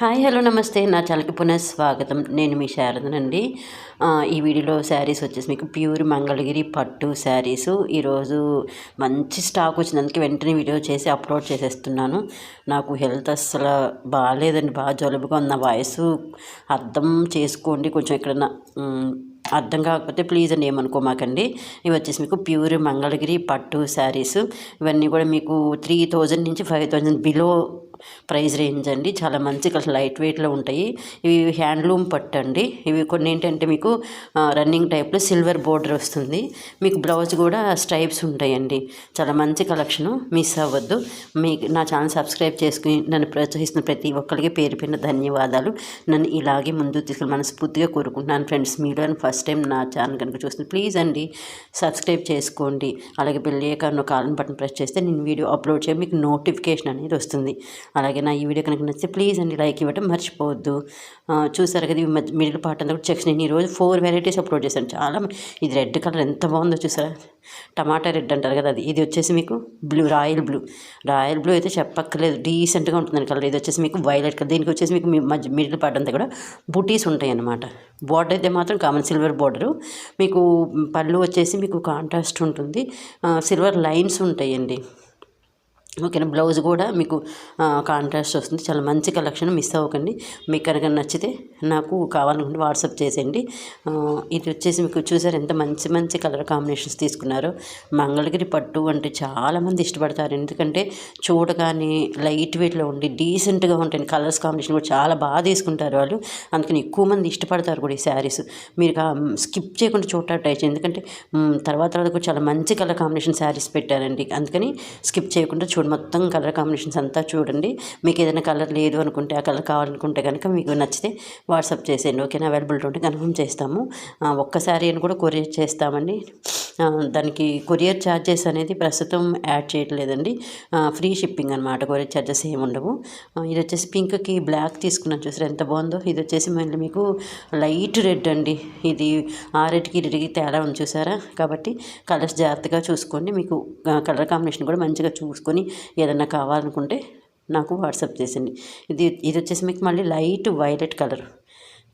Hi hello నమస్తే. నా ఛానల్కి పునః స్వాగతం. నేను మీ శారదనండి ఈ వీడియోలో శారీస్ వచ్చేసి మీకు ప్యూర్ మంగళగిరి పట్టు శారీస్. ఈరోజు మంచి స్టాక్ వచ్చినందుకు వెంటనే వీడియో చేసి అప్లోడ్ చేసేస్తున్నాను. నాకు హెల్త్ అస్సలు బాగాలేదండి. బాగా జలుబుగా ఉన్న వాయిస్ అర్థం చేసుకోండి. కొంచెం ఎక్కడన్నా అర్థం కాకపోతే ప్లీజ్ అని ఏమనుకోమాకండి. ఇవి వచ్చేసి మీకు ప్యూర్ మంగళగిరి పట్టు శారీస్. ఇవన్నీ కూడా మీకు త్రీ థౌజండ్ నుంచి five thousand below price range అండి. చాలా మంచి కలర్ లైట్ వెయిట్లో ఉంటాయి. ఇవి హ్యాండ్లూమ్ పట్టు అండి. ఇవి కొన్ని ఏంటంటే మీకు రన్నింగ్ టైప్లో సిల్వర్ బోర్డర్ వస్తుంది. మీకు బ్లౌజ్ కూడా స్ట్రైప్స్ ఉంటాయండి. చాలా మంచి కలెక్షను. మిస్ అవ్వద్దు. మీకు నా ఛానల్ సబ్స్క్రైబ్ చేసుకుని నన్ను ప్రోత్సహిస్తున్న ప్రతి ఒక్కరికి పేరు పైన ధన్యవాదాలు. నన్ను ఇలాగే ముందు తీసుకుని మనస్ఫూర్తిగా కోరుకుంటున్నాను. ఫ్రెండ్స్ మీరు ఫస్ట్ టైం నా ఛానల్ కనుక చూస్తుంది ప్లీజ్ అండి సబ్స్క్రైబ్ చేసుకోండి. అలాగే పెళ్ళి కాను కాలం బటన్ ప్రెస్ చేస్తే నేను వీడియో అప్లోడ్ చేయ మీకు నోటిఫికేషన్ అనేది వస్తుంది. అలాగే నా ఈ వీడియో కనుక నచ్చితే ప్లీజ్ అండి లైక్ ఇవ్వటం మర్చిపోవద్దు. చూసారు కదా మిడిల్ పార్ట్ అంతా కూడా చెక్స్ నేను ఈరోజు ఫోర్ వెరైటీస్ అప్లోడ్ చేశాను. చాలా ఇది రెడ్ కలర్ ఎంత బాగుందో చూసారా? టమాటా రెడ్ అంటారు కదా అది. ఇది వచ్చేసి మీకు blue royal blue royal blue అయితే చెప్పక్కర్లేదు. డీసెంట్గా ఉంటుంది కలర్ ఇది వచ్చేసి మీకు వైలెట్ కలర్ దీనికి వచ్చేసి మీకు మధ్య మిడిల్ పార్ట్ అంతా కూడా బుటీస్ ఉంటాయి అన్నమాట. బార్డర్ అయితే మాత్రం కామన్ సిల్వర్ బార్డరు మీకు పళ్ళు వచ్చేసి మీకు కాంట్రాస్ట్ ఉంటుంది. సిల్వర్ లైన్స్ ఉంటాయండి. ఓకేనా బ్లౌజ్ కూడా మీకు కాంట్రాస్ట్ వస్తుంది. చాలా మంచి కలెక్షన్ మిస్ అవ్వకండి. మీకు కనుక నచ్చితే నాకు కావాలనుకుంటే వాట్సాప్ చేసేయండి. ఇది వచ్చేసి మీకు చూసారు ఎంత మంచి మంచి కలర్ కాంబినేషన్స్ తీసుకున్నారు. మంగళగిరి పట్టు అంటే చాలామంది ఇష్టపడతారు. ఎందుకంటే చూడగానే లైట్ వెయిట్లో ఉండి డీసెంట్గా ఉంటాయి. కలర్స్ కాంబినేషన్ కూడా చాలా బాగా తీసుకుంటారు వాళ్ళు. అందుకని ఎక్కువ మంది ఇష్టపడతారు కూడా ఈ శారీస్. మీరు స్కిప్ చేయకుండా చూడటం ట్రై చేయండి. ఎందుకంటే తర్వాత తర్వాత కూడా చాలా మంచి కలర్ కాంబినేషన్ శారీస్ పెట్టారండి. అందుకని స్కిప్ చేయకుండా చూడండి. చూడండి మొత్తం కలర్ కాంబినేషన్స్ అంతా చూడండి. మీకు ఏదైనా కలర్ లేదు అనుకుంటే ఆ కలర్ కావాలనుకుంటే కనుక మీకు నచ్చితే వాట్సాప్ చేసేయండి. ఓకేనా? అవైలబిలిటీ ఉంటే కన్ఫర్మ్ చేస్తాము. ఒక్కసారి అని కూడా కొరియర్ చేస్తామండి. దానికి కొరియర్ ఛార్జెస్ అనేది ప్రస్తుతం యాడ్ చేయట్లేదండి. ఫ్రీ షిప్పింగ్ అనమాట కొరియర్ ఛార్జెస్ ఏమి ఉండవు. ఇది వచ్చేసి పింక్కి బ్లాక్ తీసుకున్నాను చూసారు ఎంత బాగుందో. ఇది వచ్చేసి మళ్ళీ మీకు లైట్ రెడ్ అండి. ఇది ఆ రెడ్కి రెడ్కి తేడా ఉంది చూసారా. కాబట్టి కలర్స్ జాగ్రత్తగా చూసుకోండి. మీకు కలర్ కాంబినేషన్ కూడా మంచిగా చూసుకొని ఏదన్నా కావాలనుకుంటే నాకు వాట్సాప్ చేసింది ఇది ఇది వచ్చేసి మీకు మళ్ళీ లైట్ వైలెట్ కలర్.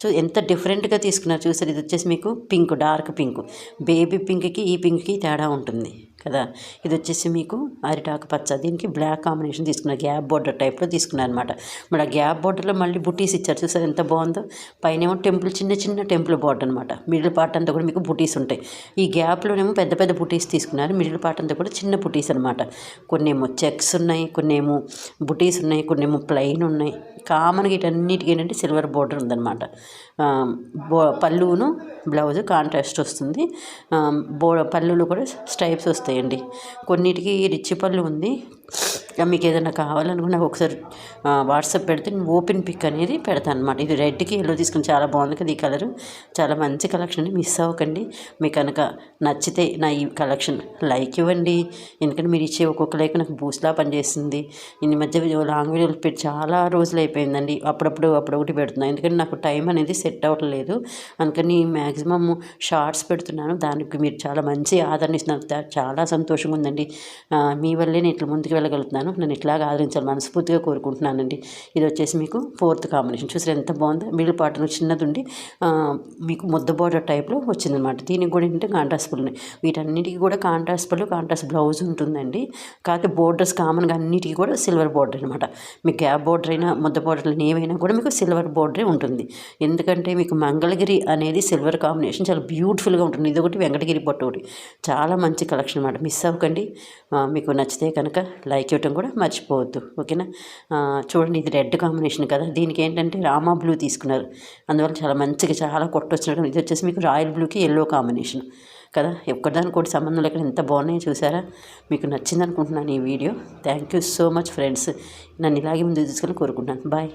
సో ఎంత డిఫరెంట్గా తీసుకున్నారు చూసారు ఇది వచ్చేసి మీకు పింక్ డార్క్ పింక్. బేబీ పింక్కి ఈ పింక్కి తేడా ఉంటుంది. కదా? ఇది వచ్చేసి మీకు అరిటాకు పచ్చ. దీనికి బ్లాక్ కాంబినేషన్ తీసుకున్నా. గ్యాప్ బోర్డర్ టైప్లో తీసుకున్నారు అనమాట మరి ఆ గ్యాప్ బోర్డర్లో మళ్ళీ బుటీస్ ఇచ్చారు. చూసారు ఎంత బాగుందో? పైన ఏమో టెంపుల్ చిన్న చిన్న టెంపుల్ బోర్డర్ అనమాట మిడిల్ పార్ట్ అంతా కూడా మీకు బుటీస్ ఉంటాయి. ఈ గ్యాప్లోనేమో పెద్ద పెద్ద బుటీస్ తీసుకున్నారు. మిడిల్ పార్ట్ అంతా కూడా చిన్న బుటీస్ అనమాట కొన్ని ఏమో చెక్స్ ఉన్నాయి కొన్ని ఏమో బుటీస్ ఉన్నాయి కొన్ని ఏమో ప్లెయిన్ ఉన్నాయి. కామన్గా వీటన్నిటికీ ఏంటంటే సిల్వర్ బోర్డర్ ఉందన్నమాట. బో పళ్ళును బ్లౌజ్ కాంట్రాస్ట్ వస్తుంది. బో పళ్ళులో కూడా స్ట్రైప్స్ వస్తాయండి కొన్నిటికి రిచ్ పళ్ళు ఉంది. మీకు ఏదైనా కావాలనుకున్నా నాకు ఒకసారి వాట్సాప్ పెడితే నేను ఓపెన్ పిక్ అనేది పెడతాను అనమాట ఇది రెడ్కి ఎల్లో తీసుకుని చాలా బాగుంది కదా ఈ కలర్. చాలా మంచి కలెక్షన్ మిస్ అవ్వకండి. మీకు కనుక నచ్చితే నా ఈ కలెక్షన్ లైక్ ఇవ్వండి. ఎందుకంటే మీరు ఇచ్చే ఒక్కొక్క లైక్ నాకు బూస్లా పనిచేస్తుంది. ఇన్ని మధ్య లాంగ్ వీడియోలు పెట్టి చాలా రోజులు అయిపోయిందండి. అప్పుడప్పుడు అప్పుడొకటి పెడుతున్నాను ఎందుకంటే నాకు టైం అనేది సెట్ అవ్వట్లేదు. అందుకని మ్యాక్సిమమ్ షార్ట్స్ పెడుతున్నాను. దానికి మీరు చాలా మంచి ఆదరణ ఇస్తున్నారు. చాలా సంతోషంగా ఉందండి. మీ వల్లే నేను ఇట్లా ముందుకు వెళ్ళగలుగుతున్నాను. నన్ను ఇట్లాగా ఆదరించాలి మనస్ఫూర్తిగా కోరుకుంటున్నానండి. ఇది వచ్చేసి మీకు ఫోర్త్ కాంబినేషన్. చూసారు ఎంత బాగుందో. మిడిల్ పాటను చిన్నది ఉండి మీకు ముద్ద బోర్డర్ టైప్లో వచ్చిందనమాట. దీనికి కూడా ఏంటంటే కాంట్రాస్ట్ పళ్ళు ఉన్నాయి. వీటన్నిటికీ కూడా కాంట్రాస్ట్ పళ్ళు కాంట్రాస్ట్ బ్లౌజ్ ఉంటుందండి. కాకపోతే బోర్డర్స్ కామన్గా అన్నిటికీ కూడా సిల్వర్ బోర్డర్ అనమాట. మీకు గ్యాప్ బోర్డర్ అయినా ముద్ద బోర్డర్లు ఏవైనా కూడా మీకు సిల్వర్ బోర్డరే ఉంటుంది. ఎందుకంటే మీకు మంగళగిరి అనేది సిల్వర్ కాంబినేషన్ చాలా బ్యూటిఫుల్గా ఉంటుంది. ఇది ఒకటి వెంకటగిరి బొట్ట ఒకటి. చాలా మంచి కలెక్షన్ అనమాట. మిస్ అవ్వకండి. మీకు నచ్చితే కనుక లైక్ ఇవ్వటం కూడా మర్చిపోవద్దు ఓకేనా? చూడండి ఇది రెడ్ కాంబినేషన్ కదా. దీనికి ఏంటంటే రామా బ్లూ తీసుకున్నారు. అందువల్ల చాలా మంచిగా చాలా కొట్టొచ్చినట్టు ఇది వచ్చేసి మీకు రాయల్ బ్లూకి ఎల్లో కాంబినేషన్ కదా. ఎక్కడిదానికి కూడా సంబంధం లేకుండా ఎంత బాగున్నాయో చూసారా? మీకు నచ్చింది అనుకుంటున్నాను ఈ video. Thank you so much friends నన్ను ఇలాగే ముందు తీసుకొని కోరుకుంటున్నాను. బాయ్